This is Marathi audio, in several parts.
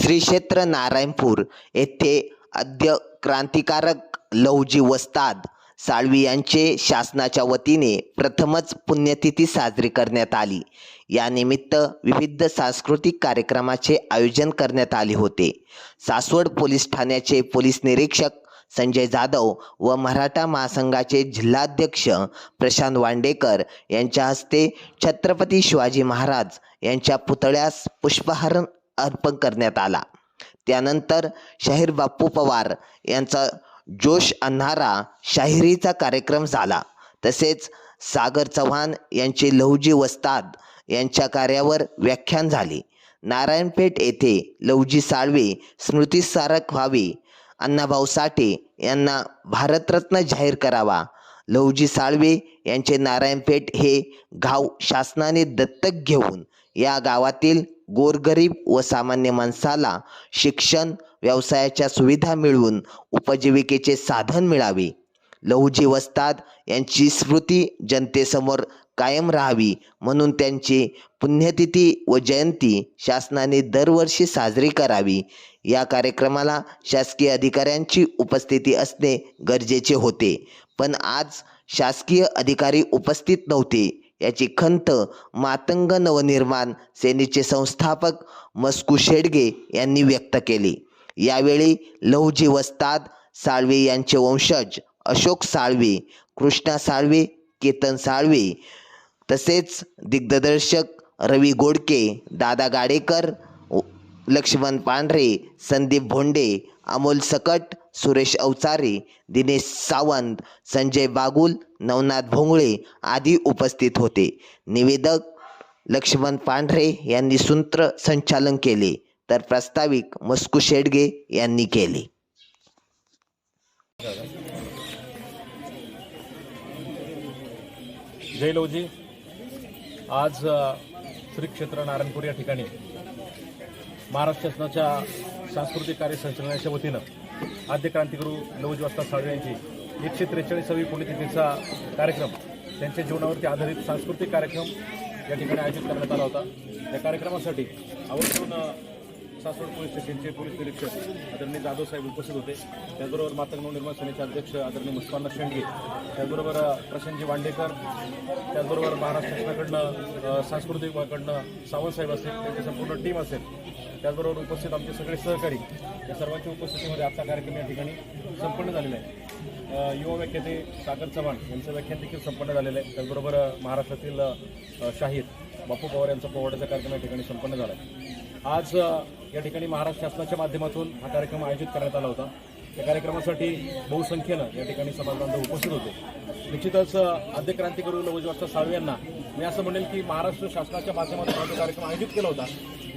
श्री क्षेत्र नारायणपूर येथे अद्य क्रांतिकारक लौजी वस्ताद साळवी यांचे शासनाच्या वतीने प्रथमच पुण्यतिथी साजरी करण्यात आली. यानिमित्त विविध सांस्कृतिक कार्यक्रमाचे आयोजन करण्यात आले होते. सासवड पोलीस ठाण्याचे पोलीस निरीक्षक संजय जाधव व मराठा महासंघाचे जिल्हाध्यक्ष प्रशांत वांडेकर यांच्या हस्ते छत्रपती शिवाजी महाराज यांच्या पुतळ्यास पुष्पहार अर्पण करण्यात आला. त्यानंतर शाहीर बाप्पू पवार यांचा जोश आणणारा शाहिरीचा कार्यक्रम झाला. तसेच सागर चव्हाण यांचे लहुजी वस्ताद यांच्या कार्यावर व्याख्यान झाले. नारायणपेठ येथे लहुजी साळवे स्मृतिस्मारक व्हावे अण्णाभाऊ साठे यांना भारतरत्न जाहीर करावा लहुजी साळवे यांचे नारायणपेठ हे गाव शासनाने दत्तक घेऊन या गावातील गोरगरीब व सामान्य माणसाला शिक्षण व्यवसायाच्या सुविधा मिळवून उपजीविकेचे साधन मिळावे. लहुजी वस्ताद यांची स्मृती जनतेसमोर कायम राहावी म्हणून त्यांची पुण्यतिथी व जयंती शासनाने दरवर्षी साजरी करावी. या कार्यक्रमाला शासकीय अधिकाऱ्यांची उपस्थिती असणे गरजेचे होते. पण आज शासकीय अधिकारी उपस्थित नव्हते. याची खंत मातंग नवनिर्माण सेनेचे संस्थापक मस्कू शेडगे यांनी व्यक्त केली. यावेळी लहुजी वस्ताद साळवे यांचे वंशज अशोक साळवे कृष्णा साळवे केतन साळवे तसेच दिग्दर्शक रवी गोडके दादा गाडेकर लक्ष्मण पांढरे संदीप भोंडे अमोल सकट सुरेश अवचारे दिनेश सावंत संजय बागुल नवनाथ भोंगळे आदी उपस्थित होते. निवेदक लक्ष्मण पांढरे यांनी सूत्र संचालन केले तर प्रास्ताविक मस्कू शेडगे यांनी केले. जय आज श्री क्षेत्र नारायणपूर या ठिकाणी महाराष्ट्र शासनाच्या सांस्कृतिक कार्य संचालनाच्या वतीनं आद्य क्रांतिगुरू लवजी वस्ताद साळवे यांची एकशे त्रेचाळीसावी पुण्यतिथीचा कार्यक्रम त्यांच्या जीवनावरती आधारित सांस्कृतिक कार्यक्रम या ठिकाणी आयोजित करण्यात आला होता. या कार्यक्रमासाठी आवर्जून सासवड पोलीस स्टेशनचे पोलीस निरीक्षक आदरणीय जाधव साहेब उपस्थित होते. त्याचबरोबर मातंग निर्माण सेनेचे अध्यक्ष आदरणीय मुस्कान शेंडगे. त्याचबरोबर प्रशांतजी वांडेकर. त्याचबरोबर महाराष्ट्र शासनाकडनं सांस्कृतिक विभागाकडनं सावंत साहेब असतील त्यांची संपूर्ण टीम असेल. त्याचबरोबर उपस्थित आमचे सगळे सहकारी या सर्वांच्या उपस्थितीमध्ये आजचा कार्यक्रम या ठिकाणी संपन्न झालेला आहे. युवा व्याख्याते सागर चव्हाण यांचं व्याख्यान देखील संपन्न झालेलं आहे. त्याचबरोबर महाराष्ट्रातील शाहीर बापू पवार यांचा पोवाड्याचा कार्यक्रम या ठिकाणी संपन्न झाला आहे. आज या ठिकाणी महाराष्ट्र शासनाच्या माध्यमातून हा कार्यक्रम आयोजित करण्यात आला होता. या कार्यक्रमासाठी बहुसंख्येनं या ठिकाणी समाजबांधव उपस्थित होते. निश्चितच आद्य क्रांतिकरू लवजी साळवे यांना मी असं म्हणेल की महाराष्ट्र शासनाच्या माध्यमातून हा जो कार्यक्रम आयोजित केला होता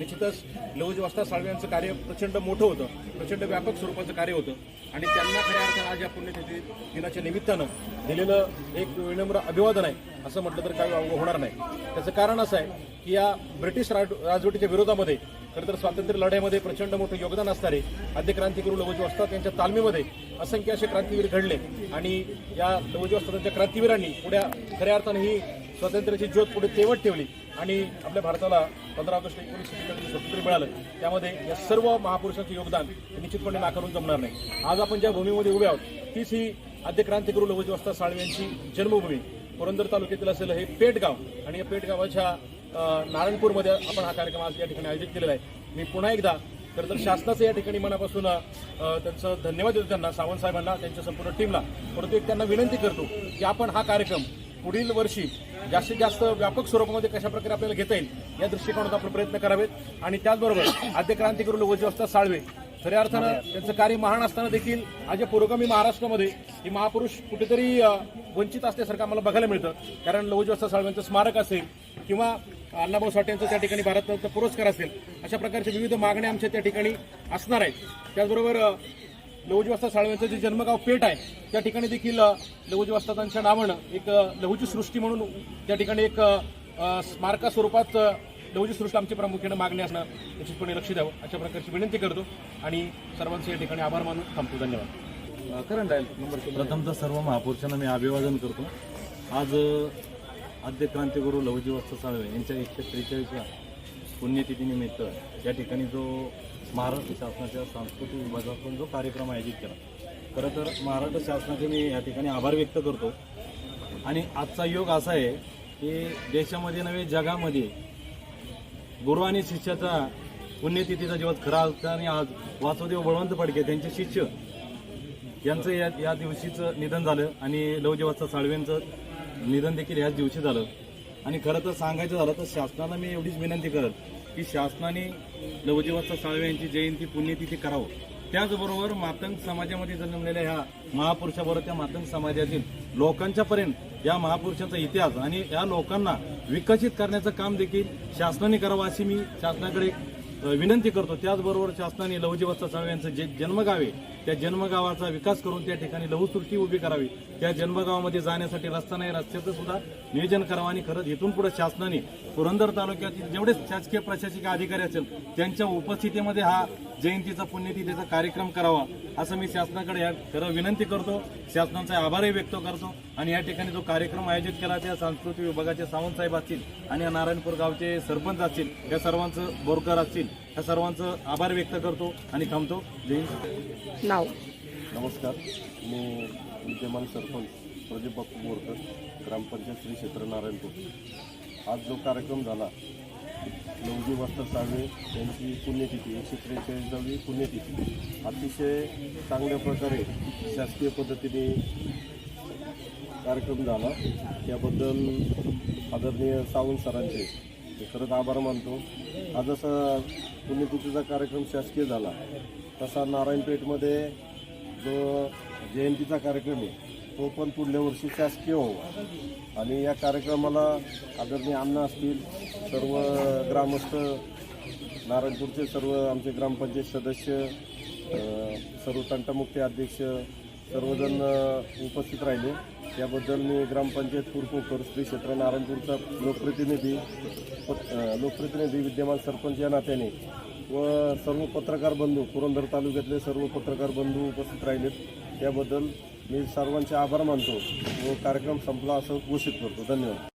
निश्चितच लवजी वाजता साळवे यांचं कार्य प्रचंड मोठं होतं. प्रचंड व्यापक स्वरूपाचं कार्य होतं. आणि त्यांना खऱ्या अर्थानं आज या पुण्यतिथी दिनाच्या निमित्तानं दिलेलं एक विनम्र अभिवादन आहे. असं म्हटलं तर काही अवघड होणार नाही. त्याचं कारण असं आहे की या ब्रिटिश राज राजवटीच्या विरोधामध्ये खरं तर स्वातंत्र्य लढ्यामध्ये प्रचंड मोठं योगदान असणारे आद्य क्रांतिगुरू लवजी त्यांच्या यांच्या तालमीमध्ये असंख्य असे क्रांतीवीर घडले. आणि या लवजी वस्तादांच्या क्रांतीवीरांनी पुढ्या खऱ्या अर्थानं ही स्वातंत्र्याची ज्योत पुढे तेवट ठेवली. आणि आपल्या भारताला पंधरा ऑगस्ट एकोणीसशे सत्तेचाळीस स्वातंत्र्य मिळालं. त्यामध्ये या सर्व महापुरुषांचं योगदान हे निश्चितपणे नाकारून जमणार नाही. आज आपण ज्या भूमीमध्ये उभे आहोत तीच ही आद्य क्रांतिगुरू लवजी वस्ता साळवे यांची जन्मभूमी. पुरंदर तालुक्यातील असलेलं हे पेटगाव आणि या पेटगावाच्या नारायणपूरमध्ये आपण हा कार्यक्रम आज या ठिकाणी आयोजित केलेला आहे. मी पुन्हा एकदा खरं तर शासनाचं या ठिकाणी मनापासून त्यांचं धन्यवाद देतो त्यांना सावंत साहेबांना त्यांच्या संपूर्ण टीमला परंतु एक त्यांना विनंती करतो की आपण हा कार्यक्रम पुढील वर्षी जास्तीत जास्त व्यापक स्वरूपामध्ये कशा प्रकारे आपल्याला घेता येईल या दृष्टिकोनात आपण प्रयत्न करावेत. आणि त्याचबरोबर आद्य क्रांतिकरू लवजी असता साळवे खऱ्या अर्थानं त्यांचं कार्य महान असताना देखील आज या पुरोगामी महाराष्ट्रामध्ये ही महापुरुष कुठेतरी वंचित असल्यासारखं आम्हाला बघायला मिळतं. कारण लवजी साळव्यांचं स्मारक असेल किंवा अण्णाभाऊ साठे यांचं त्या ठिकाणी भारतरत्न पुरस्कार असेल अशा प्रकारच्या विविध मागण्या आमच्या त्या ठिकाणी असणार आहेत. त्याचबरोबर अ, लहुजी वस्ताद साळव्यांचं जे जन्मगाव पेठ आहे त्या ठिकाणी देखील अ, लहुजी वस्तादांच्या नावानं एक अ, लहुजी सृष्टी म्हणून त्या ठिकाणी एक स्मारका स्वरूपात अ, लहुजी सृष्टी आमची प्रामुख्याने मागणी असणं निश्चितपणे लक्ष द्यावं अशा प्रकारची विनंती करतो आणि सर्वांचे या ठिकाणी आभार मानून थांबतो. धन्यवाद. करंट आहे प्रथमतः सर्व महापुरुषांना मी अभिवादन करतो. आज आद्य क्रांतिगुरू लवजी वस्त्र साळवे यांच्या एकशे त्रेचाळीसव्या पुण्यतिथीनिमित्त या ठिकाणी जो महाराष्ट्र शासनाच्या सांस्कृतिक विभागातून जो कार्यक्रम आयोजित केला. खरं तर महाराष्ट्र शासनाचे मी या ठिकाणी आभार व्यक्त करतो. आणि आजचा योग असा आहे की देशामध्ये नव्हे जगामध्ये गुरु आणि शिष्याचा पुण्यतिथीचा दिवस खरा असता आणि आज वासुदेव बळवंत फडके त्यांचे शिष्य यांचं या या दिवशीचं निधन झालं आणि लवजीवाचा साळवेंचं निधन देखील याच दिवशी झालं. आणि खरं तर सांगायचं झालं तर शासनाला मी एवढीच विनंती करत की शासनाने नवजीवाचा साळवे यांची जयंती पुण्यतिथी करावं. त्याचबरोबर मातंग समाजामध्ये जन्मलेल्या ह्या महापुरुषाबरोबर त्या मातंग समाजातील लोकांच्या पर्यंत या महापुरुषांचा इतिहास आणि या लोकांना विकसित करण्याचं काम देखील शासनाने करावं अशी मी शासनाकडे विनंती करतो. त्याचबरोबर शासनाने लवजीवत्सा साळवे यांचं जे जन्मगाव आहे त्या जन्मगावाचा विकास करून त्या ठिकाणी लघुसृष्टी उभी करावी. त्या जन्मगावामध्ये जाण्यासाठी रस्ता नाही रस्त्याचं सुद्धा नियोजन करावं आणि खरंच इथून पुढे शासनाने पुरंदर तालुक्यातील जेवढे शासकीय प्रशासकीय अधिकारी असेल त्यांच्या उपस्थितीमध्ये हा जयंतीचा पुण्यतिथीचा कार्यक्रम करावा असं मी शासनाकडे या खरं विनंती करतो. शासनाचा आभारही व्यक्त करतो. आणि या ठिकाणी जो कार्यक्रम आयोजित केला त्या सांस्कृतिक विभागाचे सावंत साहेब असतील आणि या नारायणपूर गावचे सरपंच असतील या सर्वांचं बोरकर असतील या सर्वांचं आभार व्यक्त करतो आणि थांबतो. जय हिंद. नाव. नमस्कार. मी विद्यमान सरपंच प्रदीप बापू बोरकर ग्रामपंचायत श्री क्षेत्र नारायणपूर. आज जो कार्यक्रम झाला नवजी वस्त्र साळवे यांची पुण्यतिथी एकशे त्रेचाळीसावी पुण्यतिथी. अतिशय चांगल्या प्रकारे शासकीय पद्धतीने कार्यक्रम झाला. त्याबद्दल आदरणीय सावंत सरांचे मी खरंच आभार मानतो. हा जसा पुण्यतिथीचा कार्यक्रम शासकीय झाला तसा नारायणपेठमध्ये जो जयंतीचा कार्यक्रम आहे तो पण पुढल्या वर्षी शासकीय व्हावा आणि या कार्यक्रमाला आदरणीय अण्णा असतील सर्व ग्रामस्थ नारायणपूरचे सर्व आमचे ग्रामपंचायत सदस्य सर्व तंटामुक्ती अध्यक्ष सर्वजण उपस्थित राहिले. त्याबद्दल मी ग्रामपंचायत पूरपोकर श्री क्षेत्र नारायणपूरचा लोकप्रतिनिधी लोकप्रतिनिधी विद्यमान सरपंच या नात्याने व सर्व पत्रकार बंधू पुरंदर तालुक्यातले सर्व पत्रकार बंधू उपस्थित राहिलेत. त्याबद्दल मी सर्वांचे आभार मानतो व कार्यक्रम संपला असं घोषित करतो. धन्यवाद.